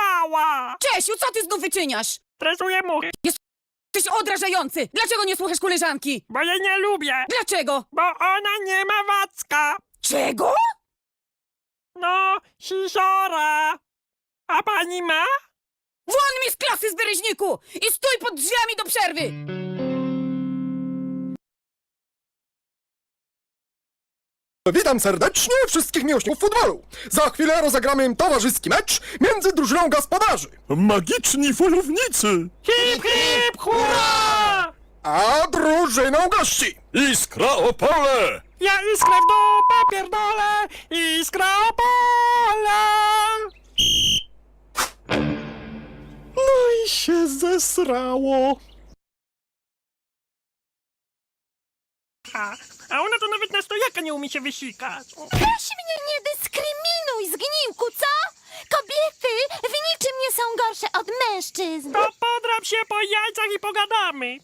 Ała! Czesiu, co ty znów wyczyniasz? Stresuję muchy, Jesteś odrażający! Dlaczego nie słuchasz koleżanki? bo jej nie lubię, Dlaczego? bo ona nie ma Wacka. Czego? No, sisiora. A pani ma? Won mi z klasy z bereźniku! I stój pod drzwiami do przerwy! Witam serdecznie wszystkich miłośników futbolu. Za chwilę rozegramy towarzyski mecz między drużyną gospodarzy, Magiczni wojownicy! Hip, hip, hurra! a drużyną gości. Iskra Opole! Ja iskrę w dupę pierdolę, iskra opole! No i się zesrało. A, a ona to nawet na stojaka nie umie się wysikać. Weź mnie nie dyskryminuj, zgniłku, co? Kobiety w niczym nie są gorsze od mężczyzn. To podrap się po jajcach i pogadamy.